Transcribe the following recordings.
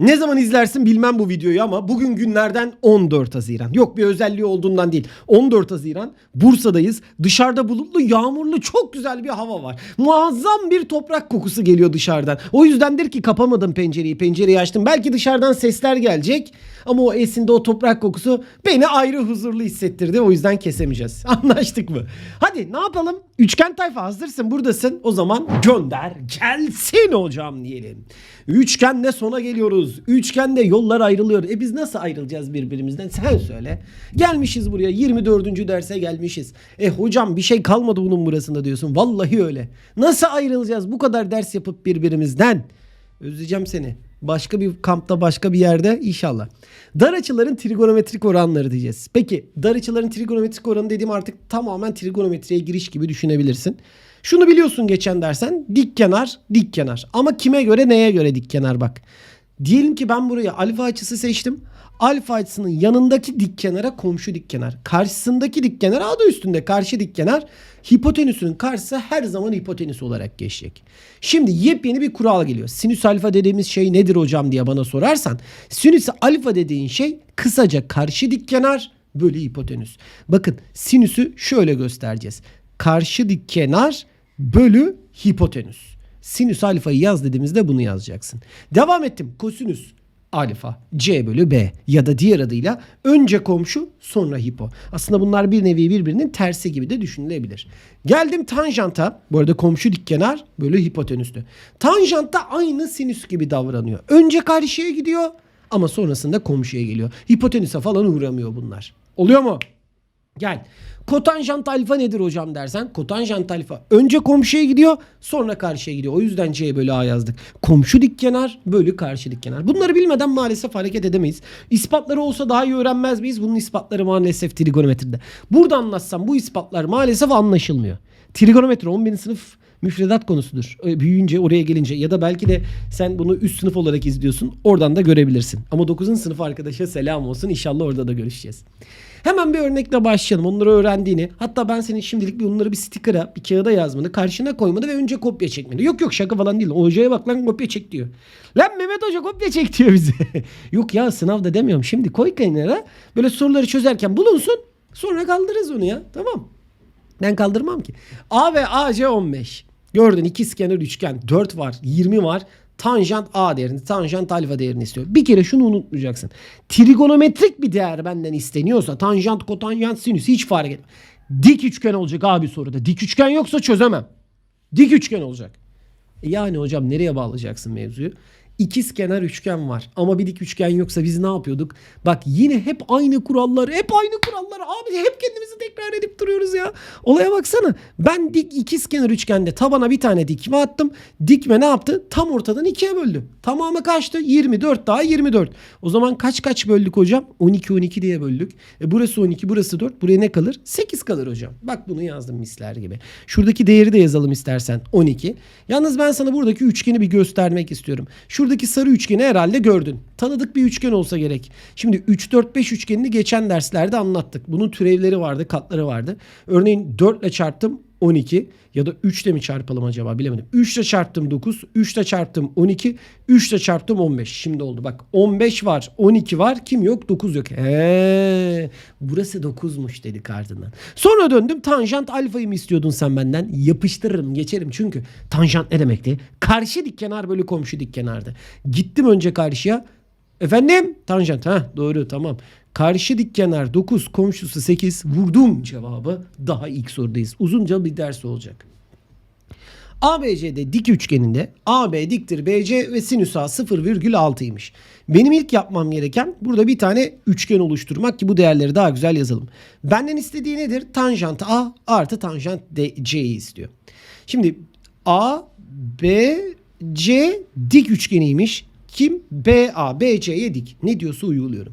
Ne zaman izlersin bilmem bu videoyu ama bugün günlerden 14 Haziran. Yok bir özelliği olduğundan değil. 14 Haziran Bursa'dayız. Dışarıda bulutlu, yağmurlu çok güzel bir hava var. Muazzam bir toprak kokusu geliyor dışarıdan. O yüzdendir ki kapamadım pencereyi. Pencereyi açtım. Belki dışarıdan sesler gelecek. Ama o esinde o toprak kokusu beni ayrı huzurlu hissettirdi. O yüzden kesemeyeceğiz. Anlaştık mı? Hadi ne yapalım? Üçgen tayfa hazırsın buradasın. O zaman gönder gelsin hocam diyelim. Üçgenle sona geliyoruz. Üçgenle yollar ayrılıyor. E biz nasıl ayrılacağız birbirimizden? Sen söyle. Gelmişiz buraya 24. derse gelmişiz. E hocam bir şey kalmadı bunun burasında diyorsun. Vallahi öyle. Nasıl ayrılacağız bu kadar ders yapıp birbirimizden? Özleyeceğim seni. Başka bir kampta başka bir yerde inşallah. Dar açıların trigonometrik oranları diyeceğiz. Peki dar açıların trigonometrik oranı dediğim artık tamamen trigonometriye giriş gibi düşünebilirsin. Şunu biliyorsun geçen dersen dik kenar dik kenar. Ama kime göre neye göre dik kenar bak. Diyelim ki ben buraya alfa açısı seçtim. Alfa açısının yanındaki dik kenara komşu dik kenar. Karşısındaki dik kenar adı üstünde karşı dik kenar. Hipotenüsünün karşısı her zaman hipotenüs olarak geçecek. Şimdi yepyeni bir kural geliyor. Sinüs alfa dediğimiz şey nedir hocam diye bana sorarsan. Sinüs alfa dediğin şey kısaca karşı dik kenar bölü hipotenüs. Bakın sinüsü şöyle göstereceğiz. Karşı dik kenar bölü hipotenüs. Sinüs alfayı yaz dediğimizde bunu yazacaksın. Devam ettim. Kosinüs alfa c bölü b ya da diğer adıyla önce komşu sonra hipo. Aslında bunlar bir nevi birbirinin tersi gibi de düşünülebilir. Geldim tanjanta. Bu arada komşu dikkenar bölü hipotenüstü. Tanjant da aynı sinüs gibi davranıyor. Önce karşıya gidiyor ama sonrasında komşuya geliyor. Hipotenüse falan uğramıyor bunlar. Oluyor mu? Gel. Kotanjant alfa nedir hocam dersen kotanjant alfa önce komşuya gidiyor sonra karşıya gidiyor. O yüzden C bölü A yazdık. Komşu dik kenar bölü karşı dik kenar. Bunları bilmeden maalesef hareket edemeyiz. İspatları olsa daha iyi öğrenmez miyiz? Bunun ispatları maalesef trigonometride. Burada anlatsam bu ispatlar maalesef anlaşılmıyor. Trigonometri 11. sınıf müfredat konusudur. Büyüyünce oraya gelince ya da belki de sen bunu üst sınıf olarak izliyorsun. Oradan da görebilirsin. Ama 9. sınıf arkadaşa selam olsun. İnşallah orada da görüşeceğiz. Hemen bir örnekle başlayalım. Onları öğrendiğini. Hatta ben senin şimdilik bir onları bir sticker'a, bir kağıda yazmanı, karşına koymanı ve önce kopya çekmeni. Yok yok şaka falan değil. Hocaya bak lan kopya çek diyor. Lan Mehmet Hoca kopya çek diyor bize. yok ya sınavda demiyorum. Şimdi koy kenara. Böyle soruları çözerken bulunsun. Sonra kaldırırız onu ya. Tamam. Ben kaldırmam ki. A ve AC 15. Gördün ikizkenar üçgen 4 var 20 var. Tanjant A değerini, tanjant alfa değerini istiyor. Bir kere şunu unutmayacaksın. Trigonometrik bir değer benden isteniyorsa tanjant, kotanjant, sinüs hiç fark etmez. Dik üçgen olacak abi soruda. Dik üçgen yoksa çözemem. Dik üçgen olacak. E yani hocam nereye bağlayacaksın mevzuyu? İkiz kenar üçgen var ama bir dik üçgen yoksa biz ne yapıyorduk? Bak yine hep aynı kurallar, hep aynı kurallar. Abi hep kendimizi tekrar edip duruyoruz ya. Olaya baksana. Ben dik ikiz kenar üçgende tabana bir tane dikme attım. Dikme ne yaptı? Tam ortadan ikiye böldü. Tamamı kaçtı? 24 daha 24. O zaman kaç kaç böldük hocam? 12 12 diye böldük. E burası 12, burası 4. Buraya ne kalır? 8 kalır hocam. Bak bunu yazdım misler gibi. Şuradaki değeri de yazalım istersen. 12. Yalnız ben sana buradaki üçgeni bir göstermek istiyorum. Şuradaki sarı üçgeni herhalde gördün. Tanıdık bir üçgen olsa gerek. Şimdi 3 4 5 üçgenini geçen derslerde anlattık. Bunun türevleri vardı, katları vardı. Örneğin 4 ile çarptım 12 ya da 3 ile mi çarpalım acaba bilemedim. 3 ile çarptım 9, 3 ile çarptım 12, 3 ile çarptım 15. Şimdi oldu bak 15 var, 12 var, kim yok? 9 yok. He, burası 9'muş dedik ardından. Sonra döndüm tanjant alfayı mı istiyordun sen benden? Yapıştırırım geçerim çünkü tanjant ne demekti? Karşı dik kenar bölü komşu dik kenardı. Gittim önce karşıya. Efendim? Tanjant ha doğru tamam. Karşı dik kenar 9 komşusu 8 vurdum cevabı. Daha ilk sorudayız. Uzunca bir ders olacak. ABC'de dik üçgeninde AB diktir BC ve sinüs A 0,6'ymış. Benim ilk yapmam gereken burada bir tane üçgen oluşturmak ki bu değerleri daha güzel yazalım. Benden istediği nedir? Tanjant A artı tanjant C'yi istiyor. Şimdi A, B, C dik üçgeniymiş. Kim? BA, BC'ye dik. Ne diyorsa uyguluyorum.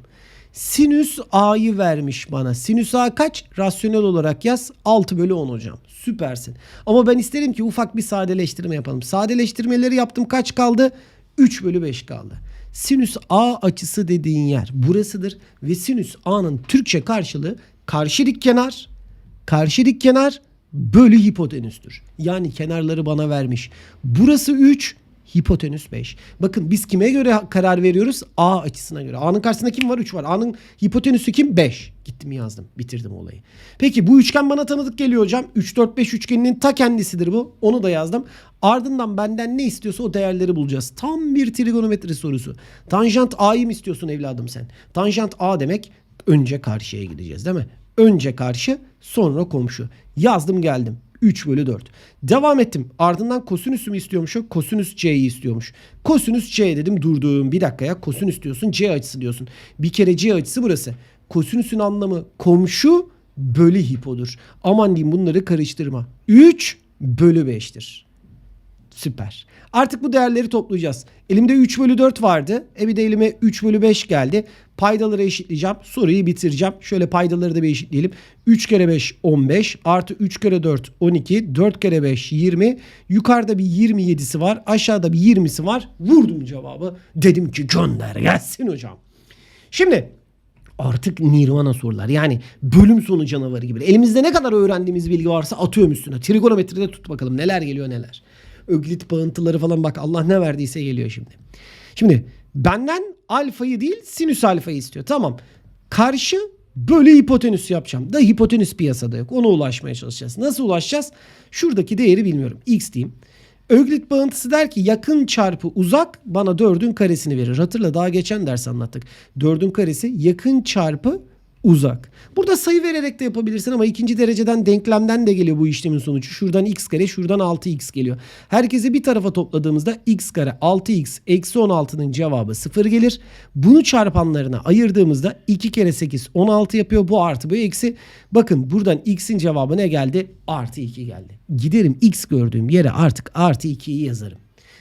Sinüs A'yı vermiş bana. Sinüs A kaç? Rasyonel olarak yaz. 6 bölü 10 hocam. Süpersin. Ama ben isterim ki ufak bir sadeleştirme yapalım. Sadeleştirmeleri yaptım. Kaç kaldı? 3 bölü 5 kaldı. Sinüs A açısı dediğin yer burasıdır. Ve sinüs A'nın Türkçe karşılığı karşı dik kenar, karşı dik kenar bölü hipotenüstür. Yani kenarları bana vermiş. Burası 3, Hipotenüs 5. Bakın biz kime göre karar veriyoruz? A açısına göre. A'nın karşısında kim var? 3 var. A'nın hipotenüsü kim? 5. Gittim yazdım. Bitirdim olayı. Peki bu üçgen bana tanıdık geliyor hocam. 3 4 5 üçgeninin ta kendisidir bu. Onu da yazdım. Ardından benden ne istiyorsa o değerleri bulacağız. Tam bir trigonometri sorusu. Tanjant A'yı mı istiyorsun evladım sen? Tanjant A demek önce karşıya gideceğiz değil mi? Önce karşı sonra komşu. Yazdım geldim. 3 bölü 4. Devam ettim. Ardından kosinüsü mü istiyormuş o? Kosinüs C'yi istiyormuş. Kosinüs C dedim durdum. Bir dakika ya kosinüs diyorsun C açısı diyorsun. Bir kere C açısı burası. Kosinüsün anlamı komşu bölü hipodur. Aman diyeyim bunları karıştırma. 3 bölü 5'tir. Süper. Artık bu değerleri toplayacağız. Elimde 3 bölü 4 vardı. E bir de elime 3 bölü 5 geldi. Paydaları eşitleyeceğim. Soruyu bitireceğim. Şöyle paydaları da bir eşitleyelim. 3 kere 5 15 artı 3 kere 4 12 4 kere 5 20 yukarıda bir 27'si var aşağıda bir 20'si var. Vurdum cevabı. Dedim ki gönder gelsin hocam. Şimdi artık nirvana sorular. Yani bölüm sonu canavarı gibi. Elimizde ne kadar öğrendiğimiz bilgi varsa atıyorum üstüne. Trigonometride tut bakalım neler geliyor neler. Öklit bağıntıları falan bak Allah ne verdiyse geliyor şimdi. Şimdi benden alfayı değil sinüs alfayı istiyor. Tamam. Karşı bölü hipotenüs yapacağım. Da hipotenüs piyasada yok. Ona ulaşmaya çalışacağız. Nasıl ulaşacağız? Şuradaki değeri bilmiyorum. X diyeyim. Öklit bağıntısı der ki yakın çarpı uzak bana 4'ün karesini verir. Hatırla daha geçen ders anlattık. 4'ün karesi yakın çarpı uzak. Burada sayı vererek de yapabilirsin ama ikinci dereceden denklemden de geliyor bu işlemin sonucu. Şuradan x kare şuradan 6x geliyor. Herkesi bir tarafa topladığımızda x kare 6x eksi 16'nın cevabı 0 gelir. Bunu çarpanlarına ayırdığımızda 2 kere 8 16 yapıyor. Bu artı bu eksi. Bakın buradan x'in cevabı ne geldi? Artı 2 geldi. Giderim x gördüğüm yere artık artı 2'yi yazarım.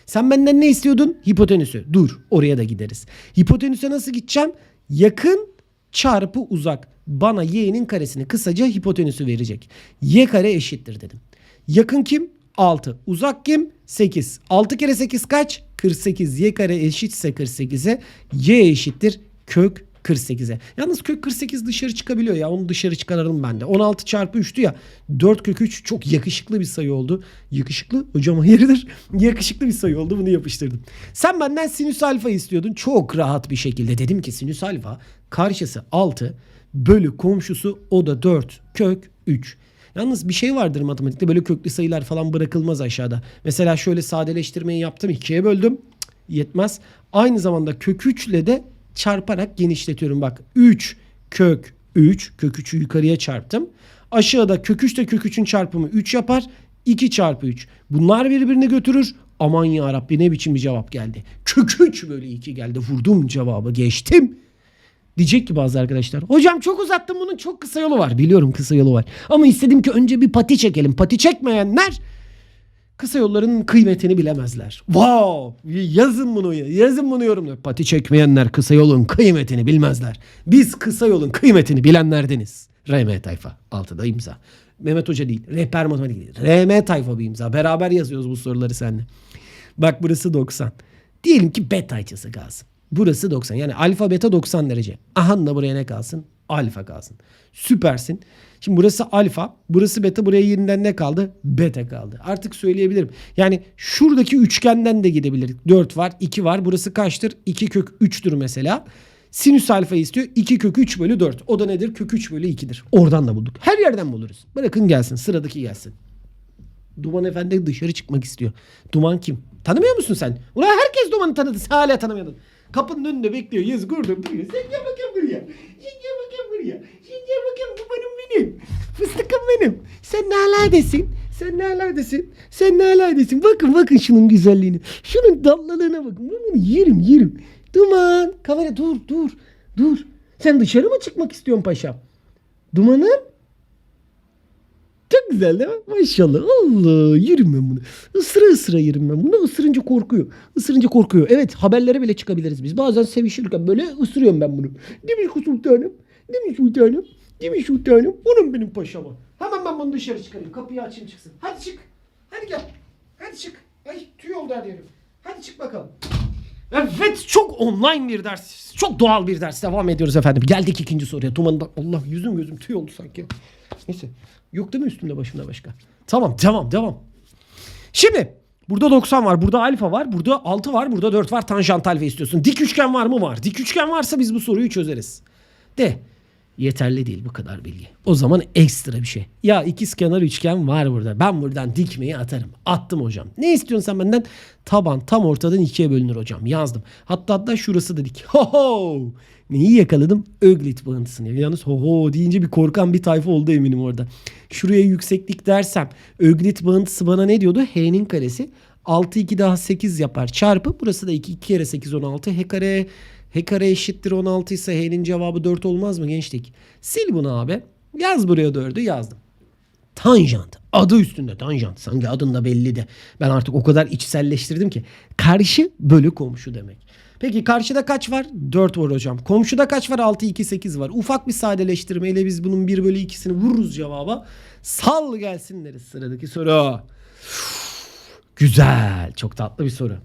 Sen benden ne istiyordun? Hipotenüsü. Dur oraya da gideriz. Hipotenüse nasıl gideceğim? Yakın çarpı uzak bana y'nin karesini kısaca hipotenüsü verecek. y kare eşittir dedim. Yakın kim? 6. Uzak kim? 8. 6 kere 8 kaç? 48. y kare eşitse 48'e y eşittir kök 48'e. Yalnız kök 48 dışarı çıkabiliyor ya. Onu dışarı çıkaralım ben de. 16 çarpı 3'tü ya. 4 kök 3 çok yakışıklı bir sayı oldu. Yakışıklı? Hocam hayırdır? Yakışıklı bir sayı oldu. Bunu yapıştırdım. Sen benden sinüs alfa istiyordun. Çok rahat bir şekilde. Dedim ki sinüs alfa karşısı 6 bölü komşusu o da 4 kök 3. Yalnız bir şey vardır matematikte böyle köklü sayılar falan bırakılmaz aşağıda. Mesela şöyle sadeleştirmeyi yaptım ikiye böldüm. Cık, Yetmez. Aynı zamanda kök 3 ile de çarparak genişletiyorum. Bak 3 kök 3 kök 3'ü yukarıya çarptım. Aşağıda kök 3 de kök 3'ün çarpımı 3 yapar. 2 çarpı 3. Bunlar birbirini götürür. Aman ya Rabbi ne biçim bir cevap geldi. Kök 3 bölü 2 geldi. Vurdum cevabı geçtim. Diyecek ki bazı arkadaşlar. Hocam çok uzattım bunun çok kısa yolu var. Biliyorum kısa yolu var. Ama istedim ki önce bir pati çekelim. Pati çekmeyenler kısa yolların kıymetini bilemezler. Wow! Yazın bunu yazın bunu yorumlara. Pati çekmeyenler kısa yolun kıymetini bilmezler. Biz kısa yolun kıymetini bilenlerdeniz. RM tayfa. Altıda imza. Mehmet Hoca değil. Rehber matematik değil. RM tayfa bir imza. Beraber yazıyoruz bu soruları seninle. Bak burası 90. Diyelim ki beta açısı kalsın. Burası 90. Yani alfa beta 90 derece. Aha da buraya ne kalsın? Alfa kalsın. Süpersin. Şimdi burası alfa, burası beta, buraya yeniden ne kaldı? Beta kaldı. Artık söyleyebilirim. Yani şuradaki üçgenden de gidebilir. 4 var, 2 var. Burası kaçtır? 2 kök 3'tür mesela. Sinüs alfa istiyor. 2 kök 3 bölü 4. O da nedir? Kök 3 bölü 2'dir. Oradan da bulduk. Her yerden buluruz. Bırakın gelsin. Sıradaki gelsin. Duman Efendi dışarı çıkmak istiyor. Duman kim? Tanımıyor musun sen? Ulan herkes Duman'ı tanıdı. Sen hala tanımıyordun. Kapının önünde bekliyor. Yüz gurdur duruyor. Sen gel bakayım buraya. Sen gel bakayım buraya. Sen gel bakayım Duman'ım benim. Fıstıkım benim. Sen nerelerdesin? Sen nerelerdesin? Sen nerelerdesin? Bakın bakın şunun güzelliğine. Şunun tatlılığına bakın. Bunu yerim yerim. Duman. Kamera dur dur. Dur. Sen dışarı mı çıkmak istiyorsun paşam? Dumanım. Çok güzel değil mi? Maşallah. Allah yerim ben bunu. Isıra ısıra yerim ben bunu. Isırınca korkuyor. Isırınca korkuyor. Evet haberlere bile çıkabiliriz biz. Bazen sevişirken böyle ısırıyorum ben bunu. Değil mi sultanım? Mi sultanım? Mi sultanım? Bunun benim paşama. Hemen ben bunu dışarı çıkarayım. Kapıyı açayım çıksın. Hadi çık. Hadi gel. Hadi çık. Ay tüy oldu her yerim. Hadi çık bakalım. Evet çok online bir ders. Çok doğal bir ders. Devam ediyoruz efendim. Geldik ikinci soruya. Dumandan Allah yüzüm gözüm tüy oldu sanki. Neyse. Yok değil mi üstümde başımda başka? Tamam tamam devam. Şimdi Burada 90 var. Burada alfa var. Burada 6 var. Burada 4 var. Tanjant alfa istiyorsun. Dik üçgen var mı? Var. Dik üçgen varsa biz bu soruyu çözeriz. De. Yeterli değil bu kadar bilgi. O zaman ekstra bir şey. Ya ikizkenar üçgen var burada. Ben buradan dikmeyi atarım. Attım hocam. Ne istiyorsun sen benden? Taban tam ortadan ikiye bölünür hocam. Yazdım. Hatta hatta şurası da dik. Ho ho. Neyi yakaladım? Öglit bağıntısını. Yalnız ho ho deyince bir korkan bir tayfa oldu eminim orada. Şuraya yükseklik dersem Öglit bağıntısı bana ne diyordu? H'nin karesi 6 2 daha 8 yapar. Çarpı burası da 2 2 kere 8 16. H kare H eşittir 16 ise H'nin cevabı 4 olmaz mı gençlik? Sil bunu abi. Yaz buraya 4'ü yazdım. Tanjant. Adı üstünde tanjant. Sanki adında belli de. Ben artık o kadar içselleştirdim ki. Karşı bölü komşu demek. Peki karşıda kaç var? 4 var hocam. Komşuda kaç var? 6, 2, 8 var. Ufak bir sadeleştirmeyle biz bunun 1 bölü 2'sini vururuz cevaba. Sal gelsin deriz sıradaki soru. Güzel. Çok tatlı bir soru.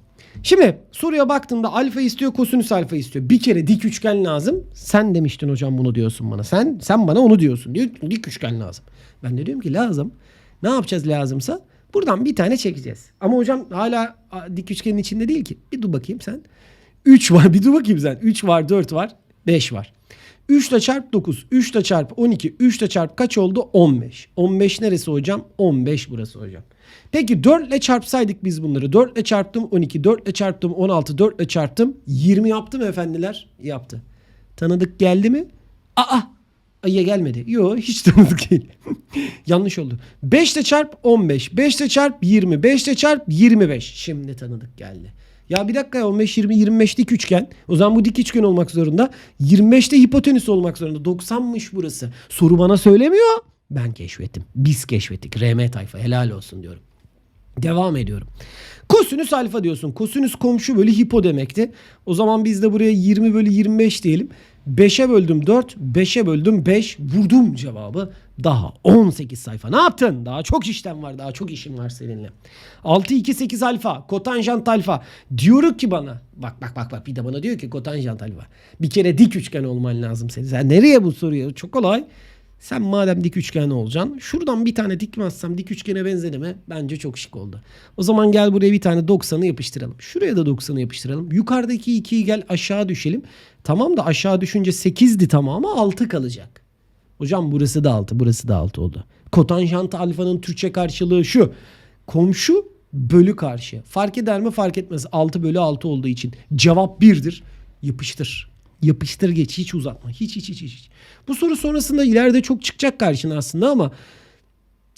Şimdi soruya baktığımda alfa istiyor, kosinüs alfa istiyor. Bir kere dik üçgen lazım. Sen demiştin hocam bunu diyorsun bana. Sen sen bana onu diyorsun. Diyor ki, dik üçgen lazım. Ben de diyorum ki lazım. Ne yapacağız lazımsa? Buradan bir tane çekeceğiz. Ama hocam hala dik üçgenin içinde değil ki. Bir dur bakayım sen. 3 var. Bir dur bakayım sen. 3 var, 4 var, 5 var. 3 ile çarp 9. 3 ile çarp 12. 3 ile çarp kaç oldu? 15. 15 neresi hocam? 15 burası hocam. Peki 4 ile çarpsaydık biz bunları. 4 ile çarptım 12. 4 ile çarptım 16. 4 ile çarptım 20 yaptı mı efendiler? Yaptı. Tanıdık geldi mi? Aa! Ay'a gelmedi. Yo hiç tanıdık değil. Yanlış oldu. 5 ile çarp 15. 5 ile çarp 20. 5 ile çarp 25. Şimdi tanıdık geldi. Ya bir dakika ya 15 20 25 dik üçgen. O zaman bu dik üçgen olmak zorunda. 25'te hipotenüs olmak zorunda. 90'mış burası. Soru bana söylemiyor. Ben keşfettim. Biz keşfettik. RM tayfa helal olsun diyorum. Devam ediyorum. Kosinüs alfa diyorsun. Kosinüs komşu bölü hipo demekti. O zaman biz de buraya 20 bölü 25 diyelim. 5'e böldüm 4, 5'e böldüm 5. Vurdum cevabı. Daha 18 sayfa. Ne yaptın? Daha çok işlem var. Daha çok işim var seninle. 6, 2, 8 alfa. Kotanjant alfa. Diyorum ki bana. Bak bak bak bak. Bir de bana diyor ki kotanjant alfa. Bir kere dik üçgen olman lazım senin. Sen nereye bu soruyu? Çok kolay. Sen madem dik üçgen olacaksın. Şuradan bir tane dikmezsem dik üçgene benzedi mi? Bence çok şık oldu. O zaman gel buraya bir tane 90'ı yapıştıralım. Şuraya da 90'ı yapıştıralım. Yukarıdaki 2'yi gel aşağı düşelim. Tamam da aşağı düşünce 8'di tamamı 6 kalacak. Hocam burası da 6 burası da 6 oldu. Kotanjant alfanın Türkçe karşılığı şu. Komşu bölü karşı. Fark eder mi fark etmez. 6 bölü 6 olduğu için. Cevap 1'dir. Yapıştır. Yapıştır geç hiç uzatma. Hiç hiç hiç hiç. Bu soru sonrasında ileride çok çıkacak karşına aslında ama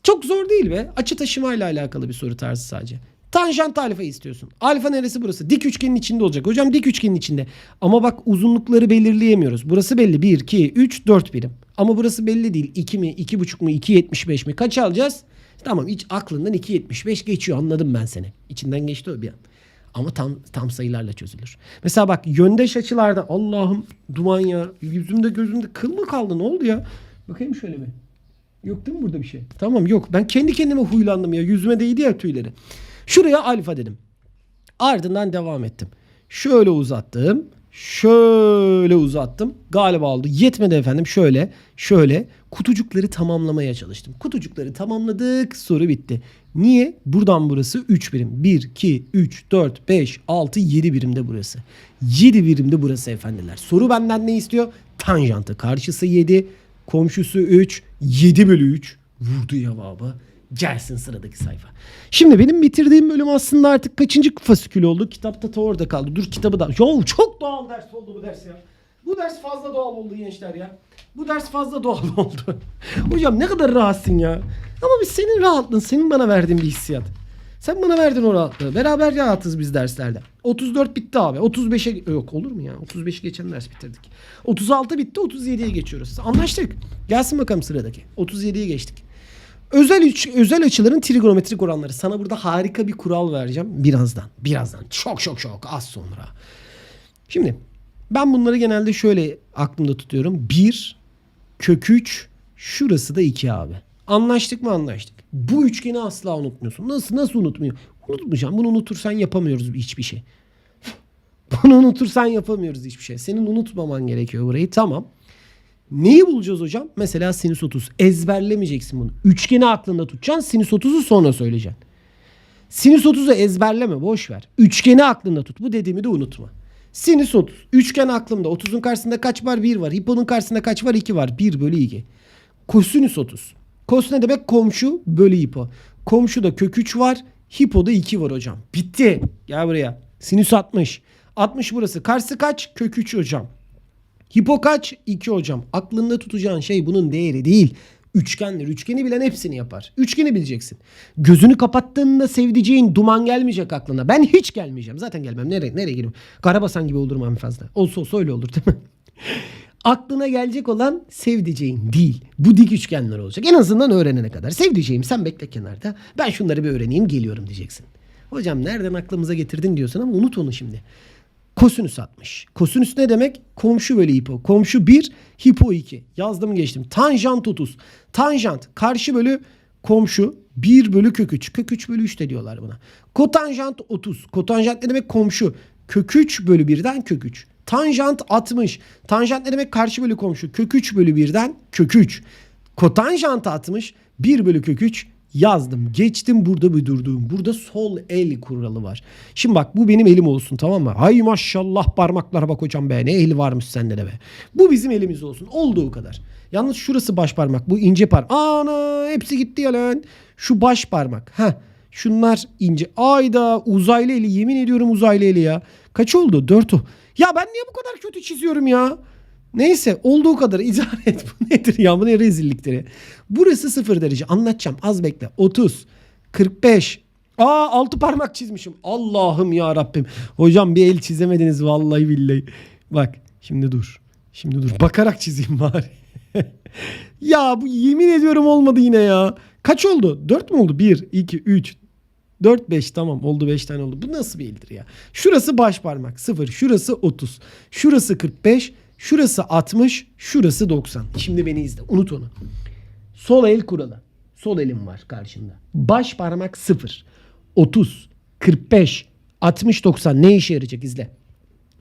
çok zor değil be. Açı taşımayla alakalı bir soru tarzı sadece. Tanjant alfa istiyorsun. Alfa neresi burası? Dik üçgenin içinde olacak. Hocam dik üçgenin içinde. Ama bak uzunlukları belirleyemiyoruz. Burası belli. 1, 2, 3, 4 birim. Ama burası belli değil. 2 mi, 2,5 mu, 2,75 mi? Kaç alacağız? Tamam hiç aklından 2,75 geçiyor. Anladım ben seni. İçinden geçti o bir an. Ama tam tam sayılarla çözülür. Mesela bak yöndeş açılarda Allah'ım duman ya yüzümde gözümde kıl mı kaldı ne oldu ya? Bakayım şöyle bir. Yok değil mi burada bir şey? Tamam yok. Ben kendi kendime huylandım ya. Yüzüme değdi ya tüyleri. Şuraya alfa dedim. Ardından devam ettim. Şöyle uzattım. Şöyle uzattım. Galiba oldu. Yetmedi efendim. Şöyle, şöyle kutucukları tamamlamaya çalıştım. Kutucukları tamamladık. Soru bitti. Niye? Buradan burası 3 birim. 1, 2, 3, 4, 5, 6, 7 birimde burası. 7 birimde burası efendiler. Soru benden ne istiyor? Tanjantı. Karşısı 7, komşusu 3, 7 bölü 3. Vurdu cevabı. Gelsin sıradaki sayfa. Şimdi benim bitirdiğim bölüm aslında artık kaçıncı fasikül oldu? Kitapta ta orada kaldı. Dur kitabı da. Yo çok doğal ders oldu bu ders ya. Bu ders fazla doğal oldu gençler ya. Bu ders fazla doğal oldu. Hocam ne kadar rahatsın ya. Ama biz senin rahatlığın, senin bana verdiğin bir hissiyat. Sen bana verdin o rahatlığı. Beraber rahatız biz derslerde. 34 bitti abi. 35'e yok olur mu ya? 35'i geçen ders bitirdik. 36 bitti 37'ye geçiyoruz. Anlaştık. Gelsin bakalım sıradaki. 37'ye geçtik. Özel üç, özel açıların trigonometrik oranları. Sana burada harika bir kural vereceğim birazdan. Birazdan. Çok çok çok az sonra. Şimdi ben bunları genelde şöyle aklımda tutuyorum. 1 kök 3 şurası da 2 abi. Anlaştık mı anlaştık. Bu üçgeni asla unutmuyorsun. Nasıl nasıl unutmuyor? Unutmayacağım. Bunu unutursan yapamıyoruz hiçbir şey. Bunu unutursan yapamıyoruz hiçbir şey. Senin unutmaman gerekiyor burayı. Tamam. Neyi bulacağız hocam? Mesela sinüs 30. Ezberlemeyeceksin bunu. Üçgeni aklında tutacaksın. Sinüs 30'u sonra söyleyeceksin. Sinüs 30'u ezberleme boş ver. Üçgeni aklında tut. Bu dediğimi de unutma. Sinüs 30. Üçgen aklımda. 30'un karşısında kaç var? 1 var. Hiponun karşısında kaç var? 2 var. 1 bölü 2. Kosinüs 30. Kos ne demek? Komşu bölü hipo. Komşuda kök 3 var. Hipoda 2 var hocam. Bitti. Gel buraya. Sinüs 60. 60 burası. Karşısı kaç? Kök 3 hocam. Hipo kaç? 2 hocam. Aklında tutacağın şey bunun değeri değil. Üçgendir. Üçgeni bilen hepsini yapar. Üçgeni bileceksin. Gözünü kapattığında sevdiceğin duman gelmeyecek aklına. Ben hiç gelmeyeceğim. Zaten gelmem. Nereye, nereye gireyim? Karabasan gibi olurum en fazla. Olsa olsa öyle olur değil mi? Aklına gelecek olan sevdiceğin değil. Bu dik üçgenler olacak. En azından öğrenene kadar. Sevdiceğim sen bekle kenarda. Ben şunları bir öğreneyim geliyorum diyeceksin. Hocam nereden aklımıza getirdin diyorsun ama unut onu şimdi. Kosinüs 60. Kosinüs ne demek? Komşu bölü hipo. Komşu 1, hipo 2. Yazdım geçtim. Tanjant 30. Tanjant karşı bölü komşu 1 bölü kök 3. Kök 3 bölü 3 de diyorlar buna. Kotanjant 30. Kotanjant ne demek? Komşu. Kök 3 bölü 1'den kök 3. Tanjant 60. Tanjant ne demek? Karşı bölü komşu. Kök 3 bölü 1'den kök 3. Kotanjant 60. 1 bölü kök 3 yazdım. Geçtim burada bir durduğum. Burada sol el kuralı var. Şimdi bak bu benim elim olsun tamam mı? Hay maşallah parmaklara bak hocam be. Ne el varmış sende de be. Bu bizim elimiz olsun. Olduğu kadar. Yalnız şurası baş parmak. Bu ince parmak. Ana hepsi gitti ya lan. Şu baş parmak. Heh. Şunlar ince. Ayda uzaylı eli. Yemin ediyorum uzaylı eli ya. Kaç oldu? Dört o. Ya ben niye bu kadar kötü çiziyorum ya? Neyse olduğu kadar idare et. Bu nedir ya? Bu ne rezillikleri? Burası sıfır derece. Anlatacağım. Az bekle. 30, 45. Aa altı parmak çizmişim. Allah'ım ya Rabbim. Hocam bir el çizemediniz vallahi billahi. Bak şimdi dur. Şimdi dur. Bakarak çizeyim bari. ya bu yemin ediyorum olmadı yine ya. Kaç oldu? 4 mü oldu? 1, 2, 3, 4 5 tamam oldu 5 tane oldu. Bu nasıl bir eldir ya? Şurası baş parmak 0. Şurası 30. Şurası 45. Şurası 60. Şurası 90. Şimdi beni izle. Unut onu. Sol el kuralı. Sol elim var karşında. Baş parmak 0. 30. 45. 60 90 ne işe yarayacak izle.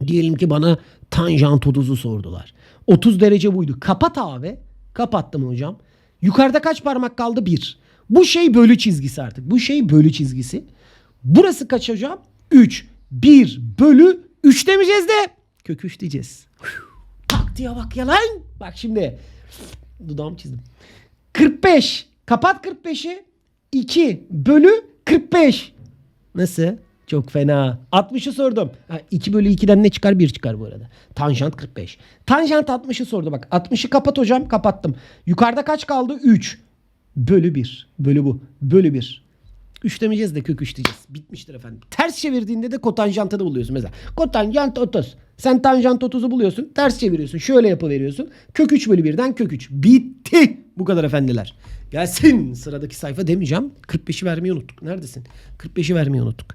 Diyelim ki bana tanjant 30'u sordular. 30 derece buydu. Kapat abi. Kapattım hocam. Yukarıda kaç parmak kaldı? 1. Bu şey bölü çizgisi artık. Bu şey bölü çizgisi. Burası kaç hocam? 3. 1 bölü 3 demeyeceğiz de kök 3 diyeceğiz. Tak diye bak ya lan. Bak şimdi. Dudağımı çizdim. 45. Kapat 45'i. 2 bölü 45. Nasıl? Çok fena. 60'ı sordum. Ha, 2 bölü 2'den ne çıkar? 1 çıkar bu arada. Tanjant 45. Tanjant 60'ı sordu bak. 60'ı kapat hocam. Kapattım. Yukarıda kaç kaldı? 3. Bölü 1. Bölü bu. Bölü 1. 3 demeyeceğiz de kök 3 diyeceğiz. Bitmiştir efendim. Ters çevirdiğinde de kotanjantını buluyorsun mesela. Kotanjant 30. Sen tanjant 30'u buluyorsun. Ters çeviriyorsun. Şöyle yapıveriyorsun. Kök 3 bölü 1'den kök 3. Bitti. Bu kadar efendiler. Gelsin sıradaki sayfa demeyeceğim. 45'i vermeyi unuttuk. Neredesin? 45'i vermeyi unuttuk.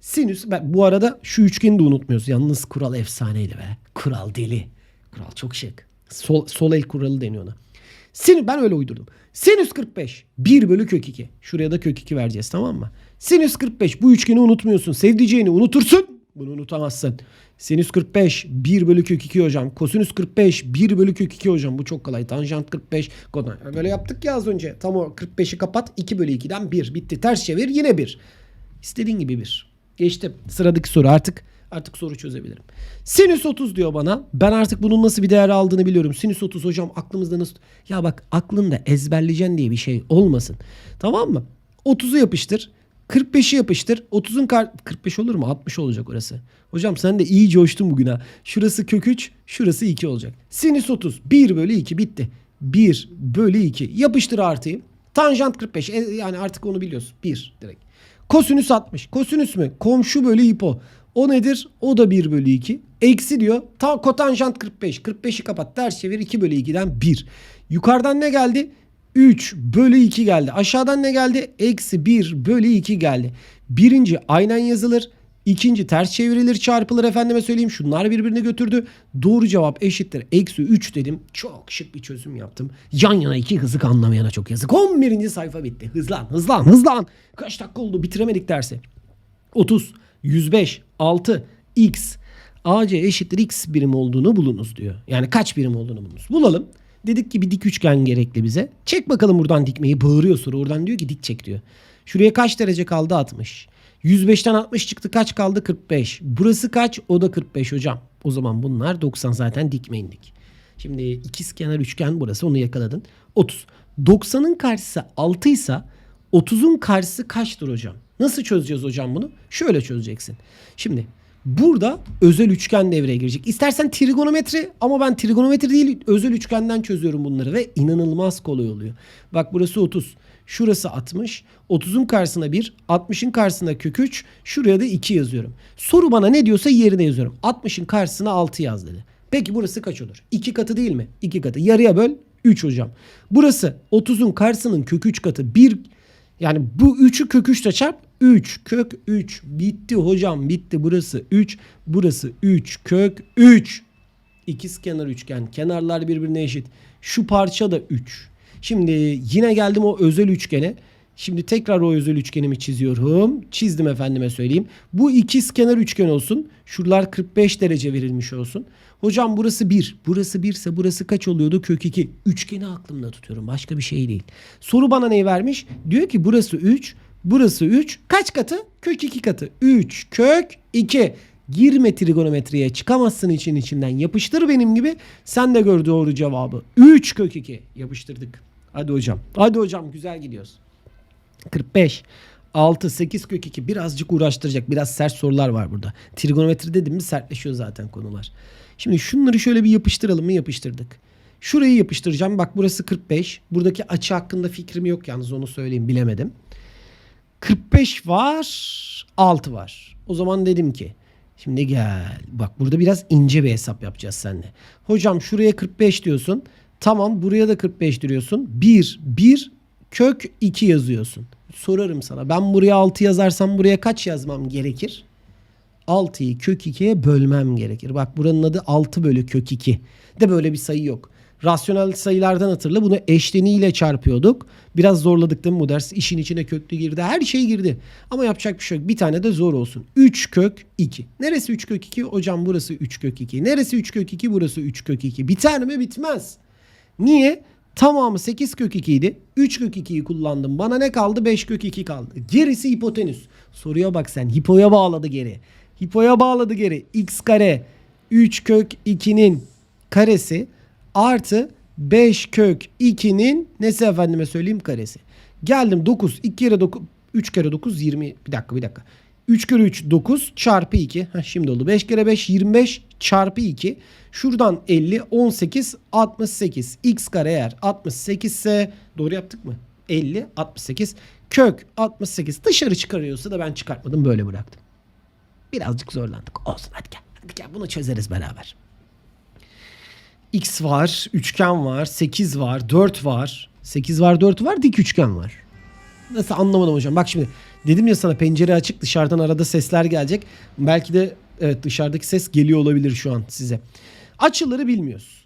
Sinüs. Bu arada şu üçgeni de unutmuyoruz. Yalnız kural efsaneydi be. Kural deli. Kural çok şık. Sol, sol el kuralı deniyor ona. Sinüs ben öyle uydurdum. Sinüs 45 1 bölü kök 2. Şuraya da kök 2 vereceğiz tamam mı? Sinüs 45 bu üçgeni unutmuyorsun. Sevdiceğini unutursun. Bunu unutamazsın. Sinüs 45 1 bölü kök 2 hocam. Kosinüs 45 1 bölü kök 2 hocam. Bu çok kolay. Tanjant 45. kotan- Böyle yaptık ya az önce. Tam o 45'i kapat. 2 bölü 2'den 1. Bitti. Ters çevir yine 1. İstediğin gibi 1. Geçtim. Sıradaki soru artık artık soru çözebilirim. Sinüs 30 diyor bana. Ben artık bunun nasıl bir değer aldığını biliyorum. Sinüs 30 hocam aklımızda nasıl... Ya bak aklında ezberleyeceksin diye bir şey olmasın. Tamam mı? 30'u yapıştır. 45'i yapıştır. 30'un kar... 45 olur mu? 60 olacak orası. Hocam sen de iyi coştun bugün ha. Şurası kök 3, şurası 2 olacak. Sinüs 30. 1 bölü 2 bitti. 1 bölü 2. Yapıştır artıyı. Tanjant 45. E, Yani artık onu biliyorsun. 1 direkt. Kosinüs 60. Kosinüs mü? Komşu bölü hipo. O nedir? O da 1 bölü 2. Eksi diyor. Ta kotanjant 45. 45'i kapat. Ters çevir 2 bölü 2'den 1. Yukarıdan ne geldi? 3 bölü 2 geldi. Aşağıdan ne geldi? Eksi 1 bölü 2 geldi. Birinci aynen yazılır. İkinci ters çevrilir çarpılır efendime söyleyeyim. Şunlar birbirini götürdü. Doğru cevap eşittir. Eksi 3 dedim. Çok şık bir çözüm yaptım. Yan yana iki hızık anlamayana çok yazık. 11. sayfa bitti. Hızlan hızlan hızlan. Kaç dakika oldu bitiremedik dersi. 30, 105, 6, x. AC eşittir x birim olduğunu bulunuz diyor. Yani kaç birim olduğunu bulunuz. Bulalım. Dedik ki bir dik üçgen gerekli bize. Çek bakalım buradan dikmeyi. Bağırıyor soru. Oradan diyor ki dik çek diyor. Şuraya kaç derece kaldı? 60. 105'ten 60 çıktı kaç kaldı? 45. Burası kaç? O da 45 hocam. O zaman bunlar 90 zaten dikme indik. Şimdi ikiz kenar üçgen burası onu yakaladın. 30. 90'ın karşısı 6 ise 30'un karşısı kaçtır hocam? Nasıl çözeceğiz hocam bunu? Şöyle çözeceksin. Şimdi burada özel üçgen devreye girecek. İstersen trigonometri ama ben trigonometri değil özel üçgenden çözüyorum bunları ve inanılmaz kolay oluyor. Bak burası 30. Şurası 60. 30'un karşısına 1. 60'ın karşısına kök 3. Şuraya da 2 yazıyorum. Soru bana ne diyorsa yerine yazıyorum. 60'ın karşısına 6 yaz dedi. Peki burası kaç olur? 2 katı değil mi? 2 katı. Yarıya böl 3 hocam. Burası 30'un karşısının kök 3 katı. 1 yani bu 3'ü kök 3'te çarp 3 kök 3 bitti hocam bitti. Burası 3 burası 3 kök 3 İkiz kenar üçgen kenarlar birbirine eşit. Şu parça da 3 şimdi yine geldim o özel üçgene. Şimdi tekrar o özel üçgenimi çiziyorum. Çizdim efendime söyleyeyim. Bu ikiz kenar üçgen olsun. Şuralar 45 derece verilmiş olsun. Hocam burası 1 burası 1 ise burası kaç oluyordu? Kök 2 üçgeni aklımda tutuyorum. Başka bir şey değil. Soru bana ne vermiş? Diyor ki burası 3 Burası 3. Kaç katı? Kök 2 katı. 3 kök 2. Girme trigonometriye çıkamazsın için içinden. Yapıştır benim gibi. Sen de gör doğru cevabı. 3 kök 2. Yapıştırdık. Hadi hocam. Hadi hocam güzel gidiyoruz. 45. 6, 8 kök 2 birazcık uğraştıracak. Biraz sert sorular var burada. Trigonometri dedim mi sertleşiyor zaten konular. Şimdi şunları şöyle bir yapıştıralım mı yapıştırdık. Şurayı yapıştıracağım. Bak burası 45. Buradaki açı hakkında fikrim yok yalnız onu söyleyeyim bilemedim. 45 var 6 var. O zaman dedim ki şimdi gel bak burada biraz ince bir hesap yapacağız seninle. Hocam şuraya 45 diyorsun. Tamam buraya da 45 diyorsun. 1 1 kök 2 yazıyorsun. Sorarım sana ben buraya 6 yazarsam buraya kaç yazmam gerekir? 6'yı kök 2'ye bölmem gerekir. Bak buranın adı 6 bölü kök 2. De böyle bir sayı yok. Rasyonel sayılardan hatırla bunu eşleniyle çarpıyorduk. Biraz zorladık değil mi bu ders? İşin içine köklü girdi. Her şey girdi. Ama yapacak bir şey yok. Bir tane de zor olsun. 3 kök 2. Neresi 3 kök 2? Hocam burası 3 kök 2. Neresi 3 kök 2? Burası 3 kök 2. Biter mi? Bitmez. Niye? Tamamı 8 kök 2 idi. 3 kök 2'yi kullandım. Bana ne kaldı? 5 kök 2 kaldı. Gerisi hipotenüs. Soruya bak sen. Hipoya bağladı geri. Hipoya bağladı geri. X kare 3 kök 2'nin karesi artı 5 kök 2'nin nesi efendime söyleyeyim karesi. Geldim 9 2 kere 9 3 kere 9 20 bir dakika bir dakika. 3 kere 3 9 çarpı 2. Heh, şimdi oldu. 5 kere 5 25 çarpı 2. Şuradan 50 18 68. X kare eğer 68 ise doğru yaptık mı? 50 68 kök 68 dışarı çıkarıyorsa da ben çıkartmadım böyle bıraktım. Birazcık zorlandık. Olsun hadi gel. Hadi gel bunu çözeriz beraber. X var, üçgen var, 8 var, 4 var. 8 var, 4 var, dik üçgen var. Nasıl anlamadım hocam. Bak şimdi dedim ya sana pencere açık dışarıdan arada sesler gelecek. Belki de evet dışarıdaki ses geliyor olabilir şu an size. Açıları bilmiyoruz.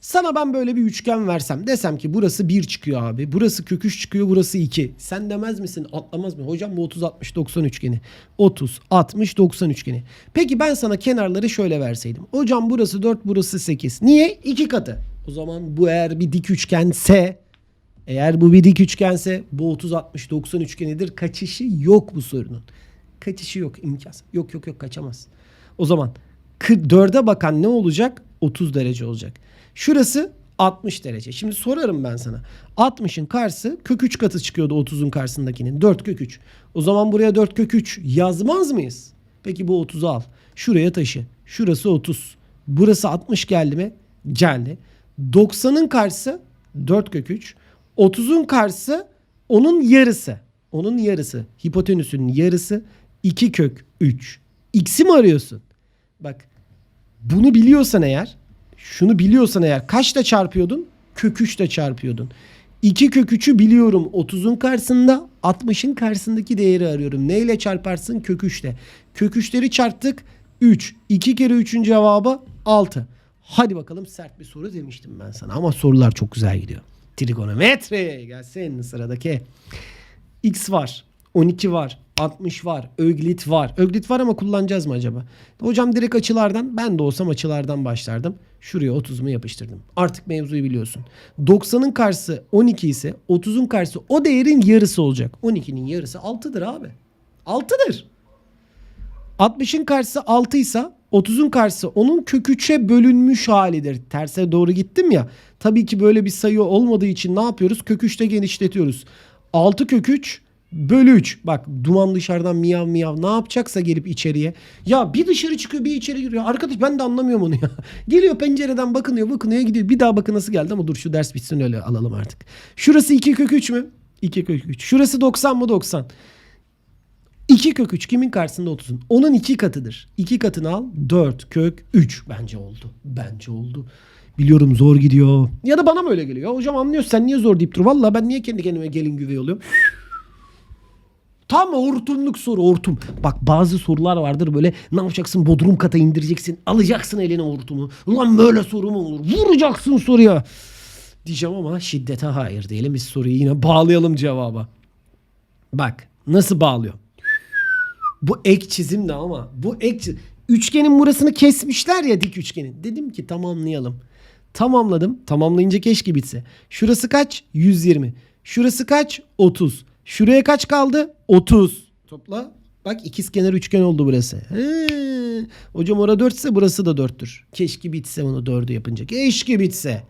Sana ben böyle bir üçgen versem desem ki burası 1 çıkıyor abi. Burası kök 3 çıkıyor burası 2. Sen demez misin atlamaz mı? Hocam bu 30 60 90 üçgeni. 30 60 90 üçgeni. Peki ben sana kenarları şöyle verseydim. Hocam burası 4 burası 8. Niye? 2 katı. O zaman bu eğer bir dik üçgense eğer bu bir dik üçgense bu 30 60 90 üçgenidir. Kaçışı yok bu sorunun. Kaçışı yok imkansız. Yok yok yok kaçamaz. O zaman 4'e bakan ne olacak? 30 derece olacak. Şurası 60 derece. Şimdi sorarım ben sana. 60'ın karşısı kök 3 katı çıkıyordu 30'un karşısındakinin. 4 kök 3. O zaman buraya 4 kök 3 yazmaz mıyız? Peki bu 30'u al. Şuraya taşı. Şurası 30. Burası 60 geldi mi? Geldi. 90'ın karşısı 4 kök 3. 30'un karşısı onun yarısı. Onun yarısı. Hipotenüsün yarısı 2 kök 3. X'i mi arıyorsun? Bak bunu biliyorsan eğer şunu biliyorsan eğer kaçta çarpıyordun? Kök 3'te çarpıyordun. 2 kök 3'ü biliyorum 30'un karşısında 60'ın karşısındaki değeri arıyorum. Neyle çarparsın? Kök 3'te. Kök 3'leri çarptık 3. 2 kere 3'ün cevabı 6. Hadi bakalım sert bir soru demiştim ben sana ama sorular çok güzel gidiyor. Trigonometri gelsin sıradaki. X var. 12 var. 60 var. Öglit var. Öglit var ama kullanacağız mı acaba? Hocam direkt açılardan ben de olsam açılardan başlardım. Şuraya 30'umu yapıştırdım. Artık mevzuyu biliyorsun. 90'ın karşısı 12 ise 30'un karşısı o değerin yarısı olacak. 12'nin yarısı 6'dır abi. 6'dır. 60'ın karşısı 6 ise 30'un karşısı onun kök 3'e bölünmüş halidir. Terse doğru gittim ya. Tabii ki böyle bir sayı olmadığı için ne yapıyoruz? Kök 3'te genişletiyoruz. 6 kök 3 bölü 3. Bak duman dışarıdan miyav miyav ne yapacaksa gelip içeriye. Ya bir dışarı çıkıyor bir içeri giriyor. Arkadaş ben de anlamıyorum onu ya. Geliyor pencereden bakınıyor bakınıyor gidiyor. Bir daha bakın nasıl geldi ama dur şu ders bitsin öyle alalım artık. Şurası 2 kök 3 mü? 2 kök 3. Şurası 90 mı 90. 2 kök 3 kimin karşısında 30'un? Onun 2 katıdır. 2 katını al 4 kök 3. Bence oldu. Bence oldu. Biliyorum zor gidiyor. Ya da bana mı öyle geliyor? Hocam anlıyorsun sen niye zor deyip dur. Valla ben niye kendi kendime gelin güvey oluyorum? Tam hortumluk soru hortum. Bak bazı sorular vardır böyle ne yapacaksın bodrum kata indireceksin. Alacaksın eline hortumu. Ulan böyle soru mu olur? Vuracaksın soruya. Diyeceğim ama şiddete hayır diyelim. Biz soruyu yine bağlayalım cevaba. Bak nasıl bağlıyor. Bu ek çizim de ama bu ek çi- Üçgenin burasını kesmişler ya dik üçgenin. Dedim ki tamamlayalım. Tamamladım. Tamamlayınca keşke bitse. Şurası kaç? 120. Şurası kaç? 30. Şuraya kaç kaldı? 30. Topla. Bak ikizkenar üçgen oldu burası. He. Hocam orada 4 ise burası da 4'tür. Keşke bitse onu 4'ü yapınca. Keşke bitse.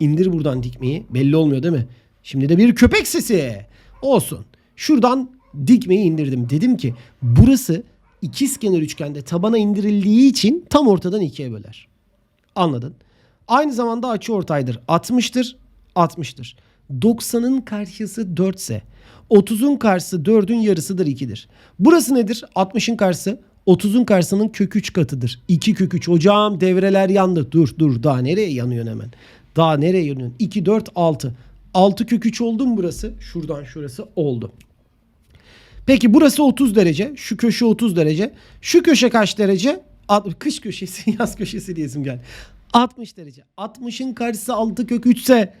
İndir buradan dikmeyi. Belli olmuyor değil mi? Şimdi de bir köpek sesi. Olsun. Şuradan dikmeyi indirdim. Dedim ki burası ikizkenar üçgende tabana indirildiği için tam ortadan ikiye böler. Anladın? Aynı zamanda açı ortaydır. 60'tır, 60'tır. 90'ın karşısı 4 ise 30'un karşısı 4'ün yarısıdır 2'dir. Burası nedir? 60'ın karşısı 30'un karşısının kök 3 katıdır. 2 kök 3. Hocam devreler yandı. Dur dur daha nereye yanıyorsun hemen? Daha nereye yanıyorsun? 2, 4, 6. 6 kök 3 oldu mu burası? Şuradan şurası oldu. Peki burası 30 derece. Şu köşe 30 derece. Şu köşe kaç derece? Kış köşesi, yaz köşesi diyesim geldi. 60 derece. 60'ın karşısı 6 kök 3 ise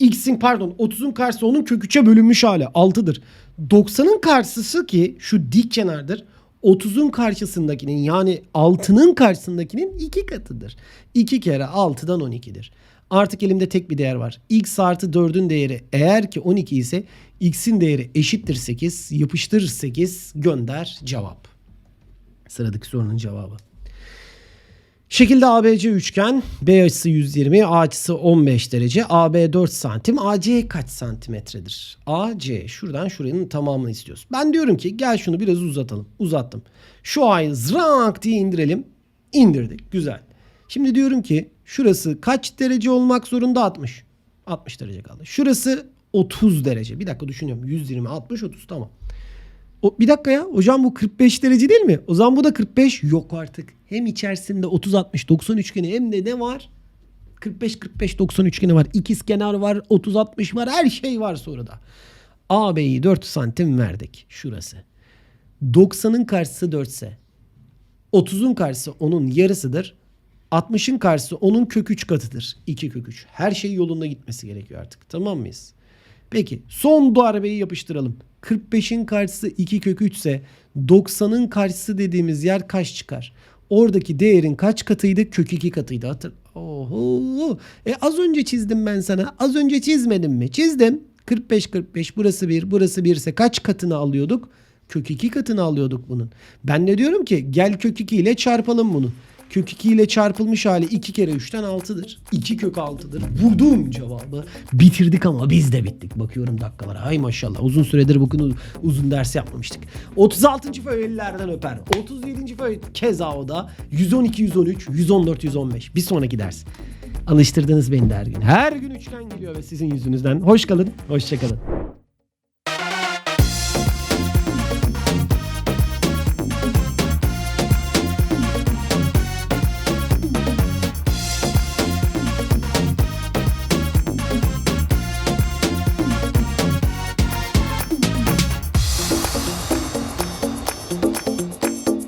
x'in pardon 30'un karşısı onun kök 3'e bölünmüş hali 6'dır. 90'ın karşısı ki şu dik kenardır. 30'un karşısındakinin yani 6'nın karşısındakinin 2 katıdır. 2 kere 6'dan 12'dir. Artık elimde tek bir değer var. x artı 4'ün değeri eğer ki 12 ise x'in değeri eşittir 8. Yapıştır 8 gönder cevap. Sıradaki sorunun cevabı. Şekilde ABC üçgen, B açısı 120, A açısı 15 derece, AB 4 santim, AC kaç santimetredir? AC şuradan şuranın tamamını istiyoruz. Ben diyorum ki gel şunu biraz uzatalım. Uzattım. Şu A'yı zrank diye indirelim. İndirdik. Güzel. Şimdi diyorum ki şurası kaç derece olmak zorunda? 60. 60 derece kaldı. Şurası 30 derece. Bir dakika düşünüyorum. 120, 60, 30 tamam. O, bir dakika ya hocam bu 45 derece değil mi? O zaman bu da 45 yok artık. Hem içerisinde 30 60 90 üçgeni hem de ne var? 45 45 90 üçgeni var. İkiz kenar var, 30 60 var. Her şey var sonra da. AB'yi 4 santim verdik. Şurası. 90'ın karşısı 4 ise 30'un karşısı onun yarısıdır. 60'ın karşısı onun kök 3 katıdır. 2 kök 3. Her şey yolunda gitmesi gerekiyor artık. Tamam mıyız? Peki son darbeyi yapıştıralım. 45'in karşısı 2 kök 3 ise 90'ın karşısı dediğimiz yer kaç çıkar? Oradaki değerin kaç katıydı? Kök 2 katıydı. Hatır. Oho. E az önce çizdim ben sana. Az önce çizmedim mi? Çizdim. 45 45 burası 1 burası 1 ise kaç katını alıyorduk? Kök 2 katını alıyorduk bunun. Ben ne diyorum ki? Gel kök 2 ile çarpalım bunu. Kök 2 ile çarpılmış hali 2 kere 3'ten 6'dır. 2 kök 6'dır. Vurdum cevabı. Bitirdik ama biz de bittik. Bakıyorum dakikalara. Ay maşallah. Uzun süredir bugün uzun ders yapmamıştık. 36. föy ellerden öper. 37. föy keza o da. 112, 113, 114, 115. Bir sonraki ders. Alıştırdınız beni de her gün. Her gün üçgen geliyor ve sizin yüzünüzden. Hoş kalın. Hoşça kalın.